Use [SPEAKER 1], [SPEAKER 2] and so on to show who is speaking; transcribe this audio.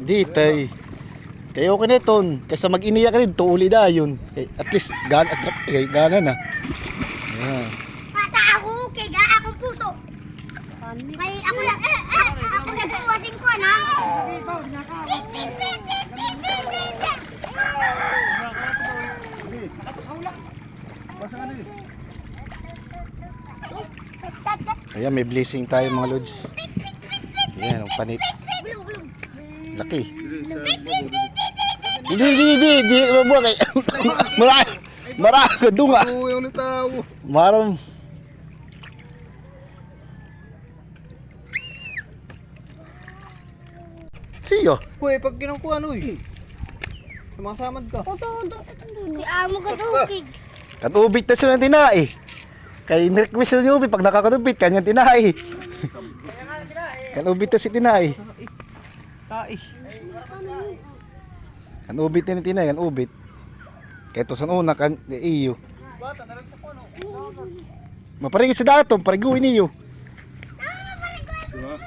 [SPEAKER 1] Di tay. Kayo ka neton, kaysa mag-iniya ka rin, tuuli na yun. Eh, At least, gan at eh, gana na. Ayan.
[SPEAKER 2] Bata ako, kay ga akong puso. May ako lang, eh, eh, ako nagsuwasing ko na.
[SPEAKER 1] Ayan, may blessing tayo mga lods. Ayan, ang panit. Laki. Hindi, hindi, hindi, hindi, mabuha kay. Marami, marami, dunga.
[SPEAKER 3] Oo, yung tao.
[SPEAKER 1] Maram. Siyo.
[SPEAKER 3] Kuya, pag kinukuha ano eh. Sumasamad ka.
[SPEAKER 2] Ito, ito, ito. Di amo ka tukig.
[SPEAKER 1] Katubit na siya ng tinai. Kay request ni Ubi pag nakakatubit kanyang tinai. Kanubit na si tinai.
[SPEAKER 3] Tai.
[SPEAKER 1] Kan ubit ni tinay, kan ubit. Keto san una kan iyo.
[SPEAKER 3] Bata na sa puno.
[SPEAKER 1] Maparigo sa daton, pariguin niyo. Diba?